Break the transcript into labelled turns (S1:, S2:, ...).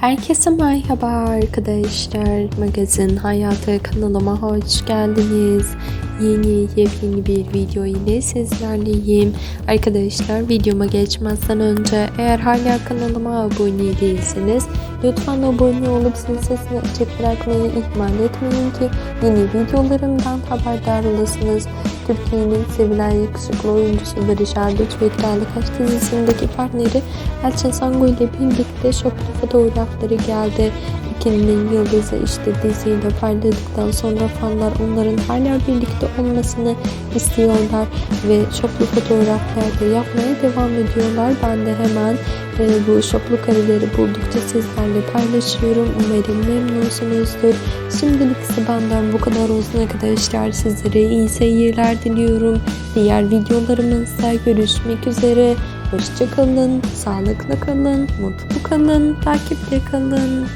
S1: Herkese merhaba arkadaşlar. Magazin Hayatı kanalıma hoş geldiniz. Yeni yepyeni bir video ile sizlerleyim. Arkadaşlar videoma geçmezden önce eğer hala kanalıma abone değilseniz lütfen abone olup zil sesini açık bırakmayı ihmal etmeyin ki yeni videolarımdan haberdar olasınız. Türkiye'nin sevilen yakışıklı oyuncusu Barış Arduç ve Kralı Kaç dizisindeki partneri Elçin Sango ile birlikte şoklu fotoğrafları geldi. İkilinin yıldızı işte diziyle payladıktan sonra fanlar onların hala birlikte olmasını istiyorlar ve şoklu fotoğraflar da yapmaya devam ediyorlar. Ben de hemen e, bu şoklu kareleri buldukça sizlerle paylaşıyorum. Umarım memnunsunuzdur. Şimdilik ise benden bu kadar olsun arkadaşlar. Sizlere iyi seyirler diliyorum. Diğer videolarımızda görüşmek üzere. Hoşçakalın, sağlıklı kalın, mutlu kalın, takipte kalın.